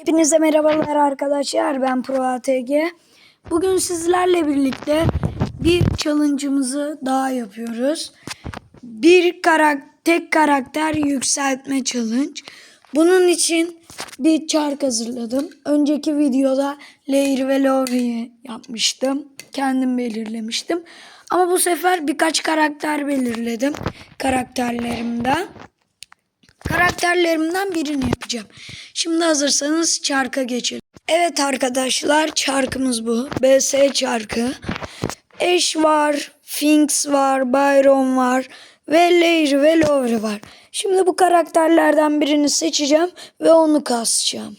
Hepinize merhabalar arkadaşlar. Ben Pro ATG. Bugün sizlerle birlikte bir challenge'ımızı daha yapıyoruz. Bir karak tek karakter yükseltme challenge. Bunun için bir çark hazırladım. Önceki videoda Lair ve Lori'yi yapmıştım. Kendim belirlemiştim. Ama bu sefer birkaç karakter belirledim karakterlerimden. Karakterlerimden birini yapacağım. Şimdi hazırsanız çarka geçelim. Evet arkadaşlar çarkımız bu. BS çarkı. Ash var, Finks var, Byron var ve Lair ve Lowry var. Şimdi bu karakterlerden birini seçeceğim ve onu kasacağım.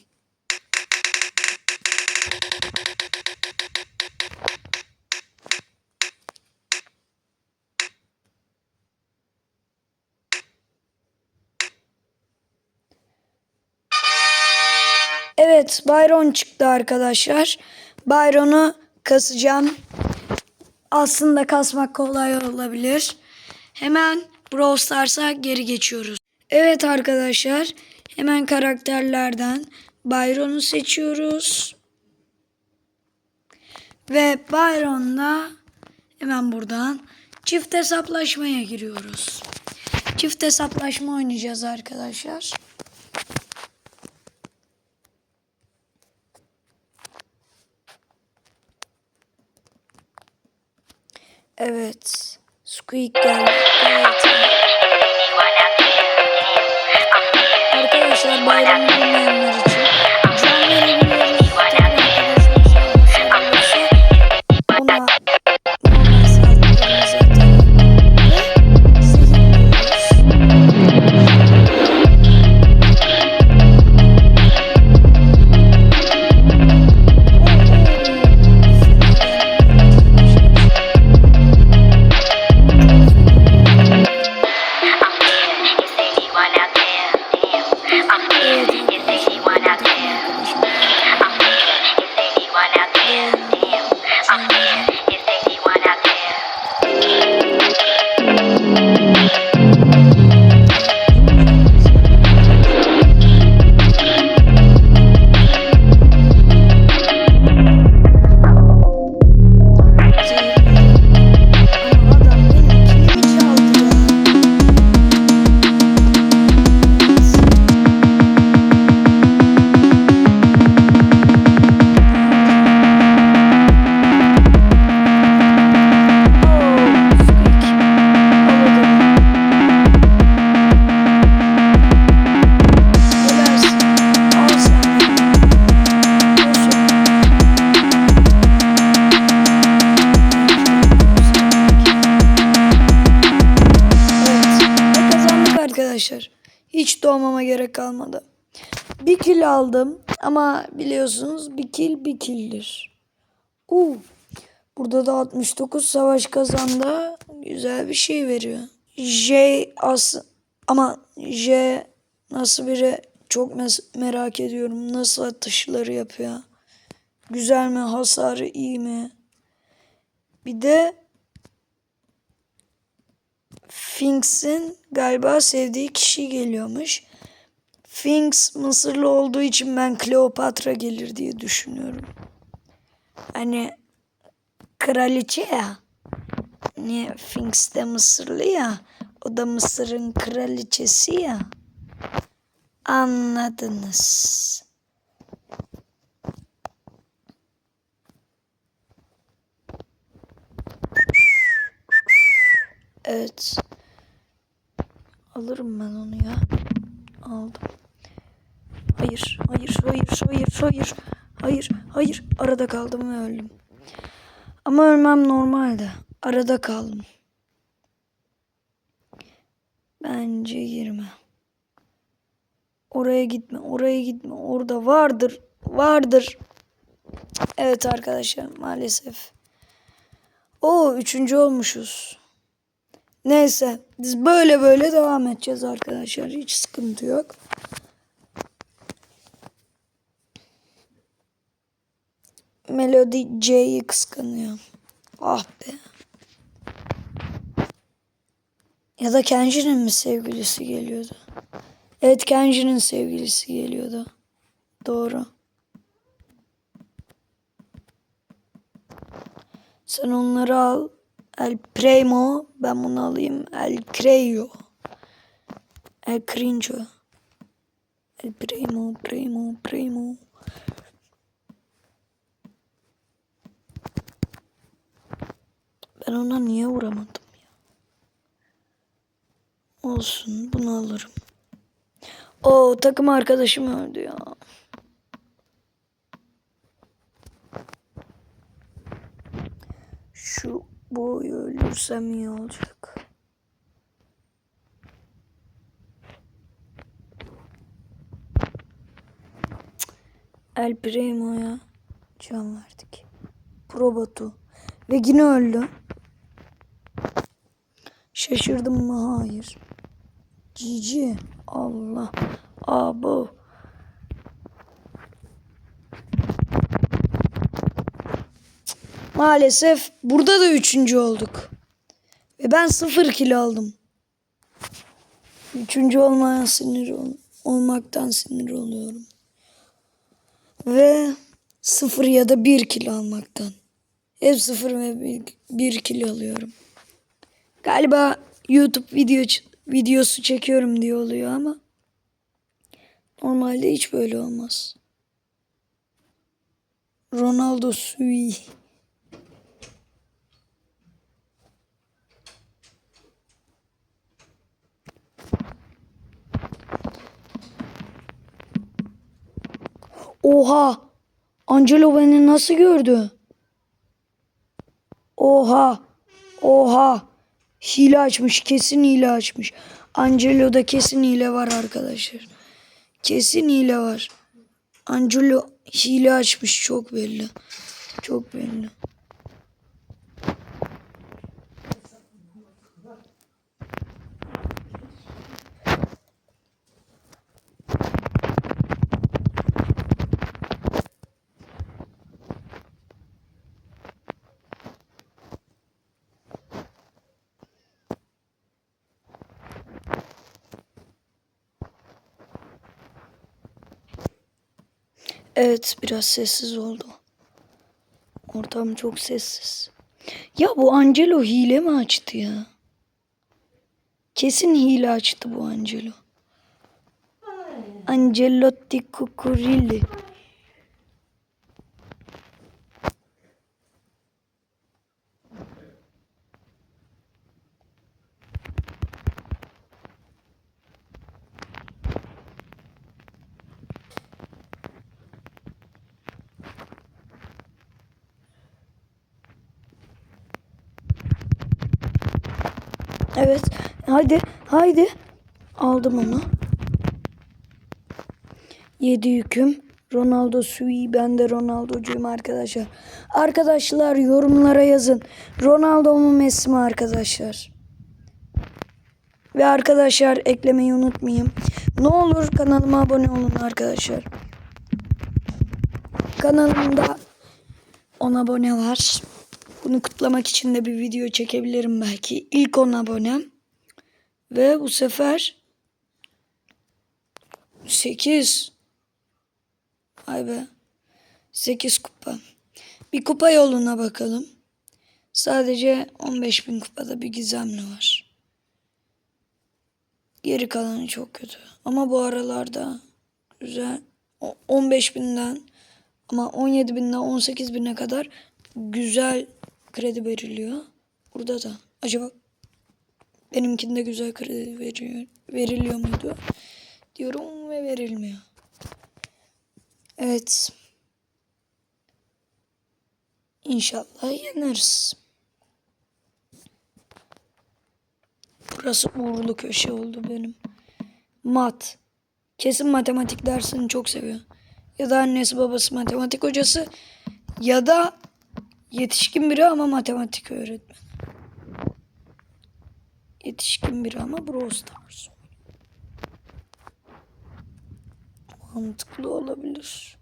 Evet Byron çıktı arkadaşlar. Byron'u kasacağım. Aslında kasmak kolay olabilir. Hemen Brawl Stars'a geri geçiyoruz. Evet arkadaşlar hemen karakterlerden Byron'u seçiyoruz. Ve Byron'la hemen buradan çift hesaplaşmaya giriyoruz. Çift hesaplaşma oynayacağız arkadaşlar. Evet. Squeak geldi. Evet. Arkadaşlar. Hiç doğmama gerek kalmadı. Bir kill aldım ama biliyorsunuz bir kill bir killdir. Uu. Burada da 69 savaş kazandı. Güzel bir şey veriyor. J as ama J nasıl biri çok merak ediyorum. Nasıl atışları yapıyor? Güzel mi? Hasarı iyi mi? Bir de Finks'in galiba sevdiği kişi geliyormuş. Finks Mısırlı olduğu için ben Kleopatra gelir diye düşünüyorum. Hani kraliçe ya. Niye Finks de Mısırlı ya. O da Mısır'ın kraliçesi ya. Anladınız. Evet. Alırım ben onu ya. Aldım. Hayır, hayır, hayır, hayır, hayır. Hayır, hayır. Arada kaldım ve öldüm. Ama ölmem normalde. Arada kaldım. Bence girme. Oraya gitme, oraya gitme. Orada vardır, vardır. Evet arkadaşlar maalesef. Oo üçüncü olmuşuz. Neyse biz böyle böyle devam edeceğiz arkadaşlar. Hiç sıkıntı yok. Melody C'yi kıskanıyor. Ah be. Ya da Kenji'nin mi sevgilisi geliyordu? Evet Kenji'nin sevgilisi geliyordu. Doğru. Sen onları al. El Primo. Ben bunu alayım. El Creo. El Cringe. El Primo, Primo, Primo. Ben ona niye vuramadım ya? Olsun bunu alırım. O takım arkadaşım öldü ya. Ölürsem iyi olacak. El Primo'ya can verdik. Probotu. Ve yine öldü. Şaşırdım mı? Hayır. Cici. Allah. Abo. Maalesef burada da üçüncü olduk. Ve ben sıfır kilo aldım. Üçüncü olmaya sinir ol olmaktan sinir oluyorum. Ve sıfır ya da bir kilo almaktan. Hep sıfır ve bir, kilo alıyorum. Galiba YouTube video videosu çekiyorum diye oluyor ama normalde hiç böyle olmaz. Ronaldo Sui. Oha! Angelo beni nasıl gördü? Oha! Oha! Hile açmış. Kesin hile açmış. Angelo'da kesin hile var arkadaşlar. Kesin hile var. Angelo hile açmış. Çok belli. Çok belli. Evet biraz sessiz oldu. Ortam çok sessiz. Ya bu Angelo hile mi açtı ya? Kesin hile açtı bu Angelo. Angelotti Cucurilli. Evet. Haydi. Haydi. Aldım onu. 7 yüküm. Ronaldo Sui. Ben de Ronaldo'cuyum arkadaşlar. Arkadaşlar yorumlara yazın. Ronaldo mu Messi mi arkadaşlar? Ve arkadaşlar eklemeyi unutmayın. Ne olur kanalıma abone olun arkadaşlar. Kanalımda 10 abone var. Bunu kutlamak için de bir video çekebilirim belki. İlk 10 abonem. Ve bu sefer 8. Ay be. 8 kupa. Bir kupa yoluna bakalım. Sadece 15 bin kupada bir gizemli var. Geri kalanı çok kötü. Ama bu aralarda güzel. 15 binden ama 17 binden 18 bine kadar güzel kredi veriliyor. Burada da. Acaba benimkinde güzel kredi veriyor, veriliyor muydu? Diyorum ve verilmiyor. Evet. İnşallah yeneriz. Burası uğurlu köşe oldu benim. Mat. Kesin matematik dersini çok seviyor. Ya da annesi babası matematik hocası ya da yetişkin biri ama matematik öğretmeni. Yetişkin biri ama Brawl Stars. Mantıklı olabilir.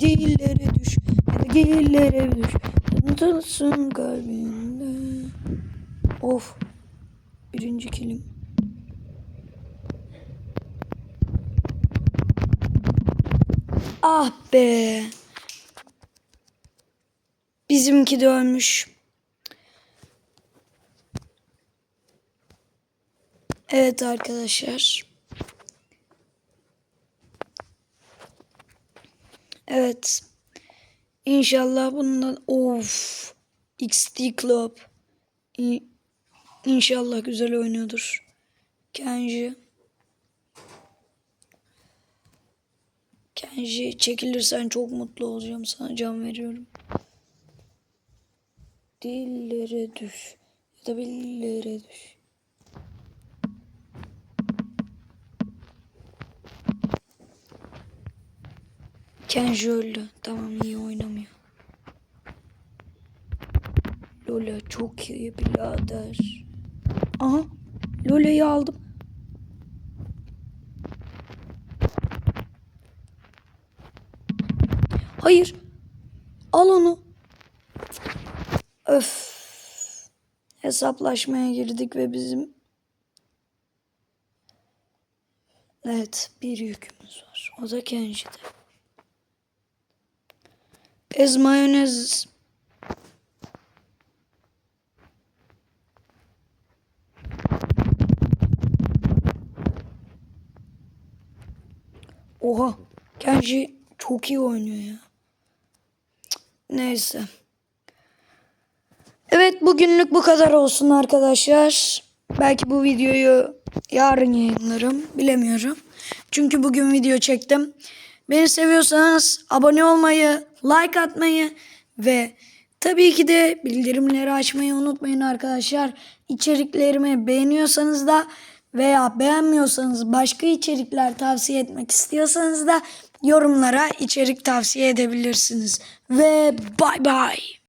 Dillere düş, dillere düş. Unutulsun kalbinde. Of. Birinci kilim. Ah be. Bizimki de ölmüş. Evet arkadaşlar. Evet. İnşallah bundan of XT Club İ- İnşallah güzel oynuyordur. Kenji Kenji çekilirsen çok mutlu olacağım. Sana can veriyorum. Dillere düş. Ya da billere düş. Kenji öldü. Tamam iyi oynamıyor. Lola çok iyi birader. Aha. Lola'yı aldım. Hayır. Al onu. Öf. Hesaplaşmaya girdik ve bizim Evet, bir yükümüz var. O da Kenji'de. Ez mayonez. Oha. Kenji çok iyi oynuyor ya. Neyse. Evet bugünlük bu kadar olsun arkadaşlar. Belki bu videoyu yarın yayınlarım. Bilemiyorum. Çünkü bugün video çektim. Beni seviyorsanız abone olmayı, like atmayı ve tabii ki de bildirimleri açmayı unutmayın arkadaşlar. İçeriklerimi beğeniyorsanız da veya beğenmiyorsanız başka içerikler tavsiye etmek istiyorsanız da yorumlara içerik tavsiye edebilirsiniz. Ve bay bay.